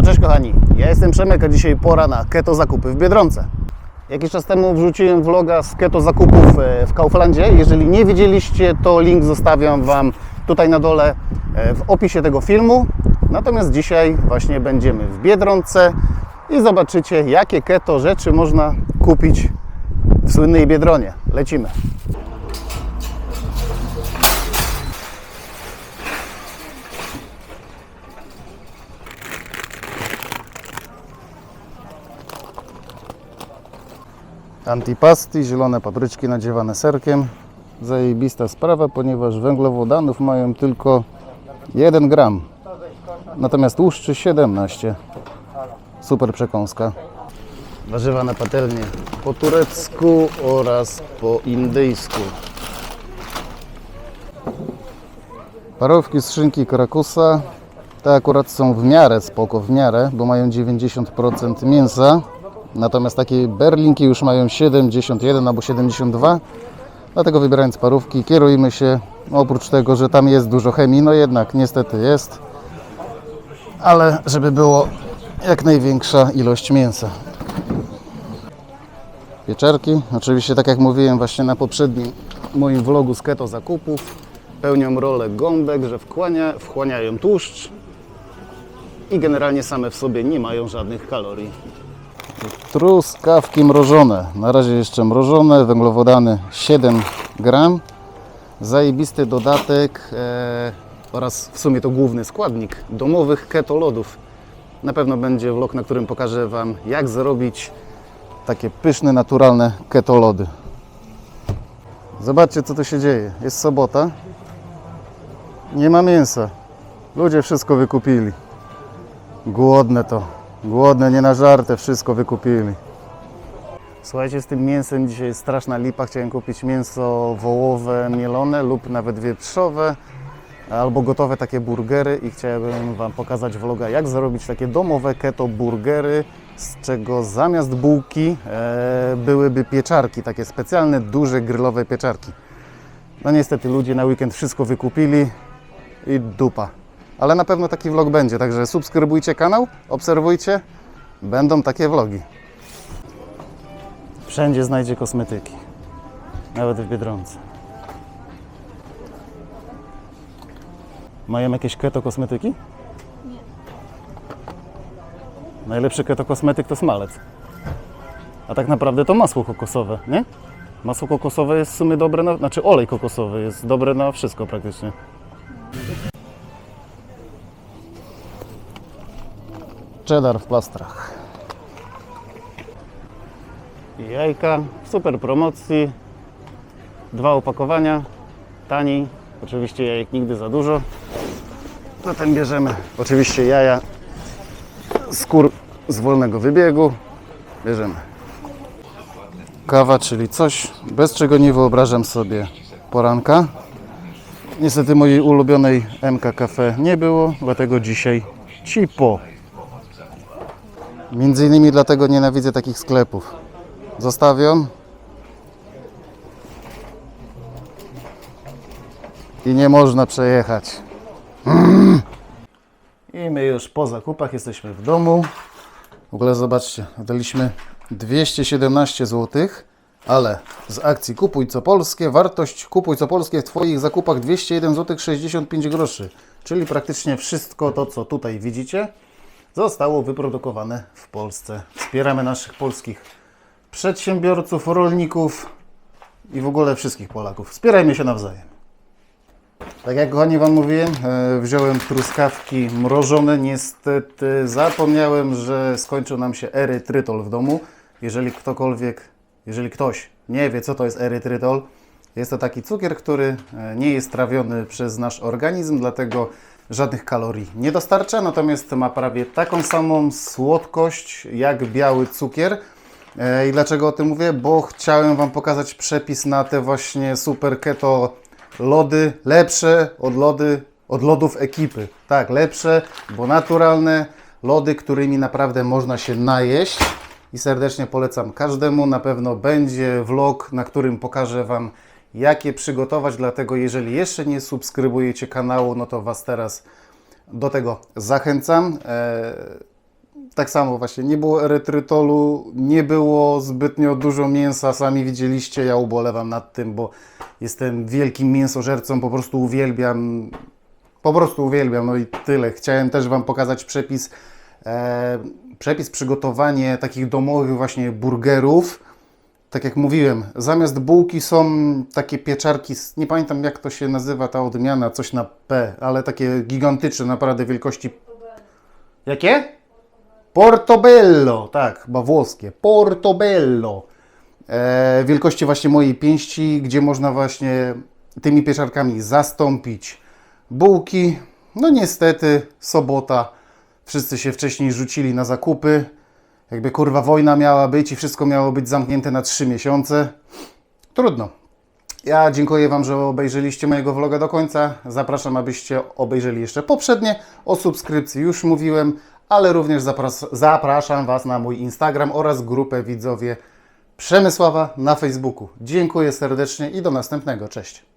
No cześć kochani, ja jestem Przemek, a dzisiaj pora na keto zakupy w Biedronce. Jakiś czas temu wrzuciłem vloga z keto zakupów e, w Kauflandzie. Jeżeli nie widzieliście, to link zostawiam Wam tutaj na dole e, w opisie tego filmu. Natomiast dzisiaj właśnie będziemy w Biedronce i zobaczycie, jakie keto rzeczy można kupić w słynnej Biedronie. Lecimy. Antipasti, zielone papryczki nadziewane serkiem. Zajebista sprawa, ponieważ węglowodanów mają tylko 1 gram. Natomiast tłuszczy 17. Super przekąska. Warzywa na patelnię po turecku oraz po indyjsku. Parówki z szynki Krakusa. Te akurat są w miarę spoko, w miarę, bo mają 90% mięsa. Natomiast takie berlinki już mają 71 albo 72. Dlatego wybierając parówki kierujmy się, oprócz tego, że tam jest dużo chemii, no jednak niestety jest, ale żeby było jak największa ilość mięsa. Pieczarki, oczywiście tak jak mówiłem właśnie na poprzednim moim vlogu z keto zakupów, pełnią rolę gąbek, że wchłania, wchłaniają tłuszcz i generalnie same w sobie nie mają żadnych kalorii. Truskawki mrożone. Na razie jeszcze mrożone, węglowodany 7 gram. Zajebisty dodatek e, oraz w sumie to główny składnik domowych keto lodów. Na pewno będzie vlog, na którym pokażę Wam jak zrobić takie pyszne, naturalne keto lody. Zobaczcie co tu się dzieje. Jest sobota. Nie ma mięsa. Ludzie wszystko wykupili. Głodne to. Głodne, nie na żartę, wszystko wykupili. Słuchajcie, z tym mięsem dzisiaj jest straszna lipa. Chciałem kupić mięso wołowe, mielone lub nawet wieprzowe, albo gotowe takie burgery i chciałbym Wam pokazać vloga, jak zrobić takie domowe keto burgery, z czego zamiast bułki e, byłyby pieczarki, takie specjalne, duże, grillowe pieczarki. No niestety ludzie na weekend wszystko wykupili i dupa. Ale na pewno taki vlog będzie, także subskrybujcie kanał, obserwujcie, będą takie vlogi. Wszędzie znajdzie kosmetyki, nawet w Biedronce. Mają jakieś keto kosmetyki? Nie. Najlepszy keto kosmetyk to smalec. A tak naprawdę to masło kokosowe, nie? Masło kokosowe jest w sumie dobre na... Znaczy olej kokosowy jest dobre na wszystko praktycznie. Cheddar w plastrach. Jajka w super promocji. Dwa opakowania, taniej. Oczywiście jajek nigdy za dużo. Zatem bierzemy oczywiście jaja z kur z wolnego wybiegu. Bierzemy. Kawa, czyli coś, bez czego nie wyobrażam sobie poranka. Niestety mojej ulubionej MK Cafe nie było, dlatego dzisiaj cipo. Między innymi dlatego nienawidzę takich sklepów. Zostawiam i nie można przejechać. I my już po zakupach jesteśmy w domu. W ogóle zobaczcie, daliśmy 217 zł, ale z akcji Kupuj co polskie, wartość Kupuj co polskie w Twoich zakupach 201 zł 65 groszy, czyli praktycznie wszystko to, co tutaj widzicie, zostało wyprodukowane w Polsce. Wspieramy naszych polskich przedsiębiorców, rolników i w ogóle wszystkich Polaków. Wspierajmy się nawzajem. Tak jak kochani Wam mówiłem, e, wziąłem truskawki mrożone. Niestety zapomniałem, że skończył nam się erytrytol w domu. Jeżeli ktokolwiek, jeżeli ktoś nie wie, co to jest erytrytol, jest to taki cukier, który e, nie jest trawiony przez nasz organizm, dlatego żadnych kalorii nie dostarcza, natomiast ma prawie taką samą słodkość jak biały cukier. E, I dlaczego o tym mówię? Bo chciałem Wam pokazać przepis na te właśnie super keto lody, lepsze od lody, od lodów ekipy. Tak, lepsze, bo naturalne lody, którymi naprawdę można się najeść. I serdecznie polecam każdemu. Na pewno będzie vlog, na którym pokażę Wam, jakie przygotować. Dlatego, jeżeli jeszcze nie subskrybujecie kanału, no to Was teraz do tego zachęcam. E, tak samo właśnie, nie było erytrytolu, nie było zbytnio dużo mięsa, sami widzieliście, ja ubolewam nad tym, bo jestem wielkim mięsożercą, po prostu uwielbiam, po prostu uwielbiam, no i tyle. Chciałem też Wam pokazać przepis, e, przepis przygotowanie takich domowych właśnie burgerów, tak jak mówiłem, zamiast bułki są takie pieczarki, nie pamiętam jak to się nazywa ta odmiana, coś na P, ale takie gigantyczne, naprawdę wielkości. Jakie? Portobello, tak, chyba włoskie. Portobello. E, wielkości właśnie mojej pięści, gdzie można właśnie tymi pieczarkami zastąpić bułki. No niestety, sobota, wszyscy się wcześniej rzucili na zakupy. Jakby kurwa wojna miała być i wszystko miało być zamknięte na 3 miesiące. Trudno. Ja dziękuję Wam, że obejrzeliście mojego vloga do końca. Zapraszam, abyście obejrzeli jeszcze poprzednie. O subskrypcji już mówiłem, ale również zapras- zapraszam Was na mój Instagram oraz grupę widzowie Przemysława na Facebooku. Dziękuję serdecznie i do następnego. Cześć.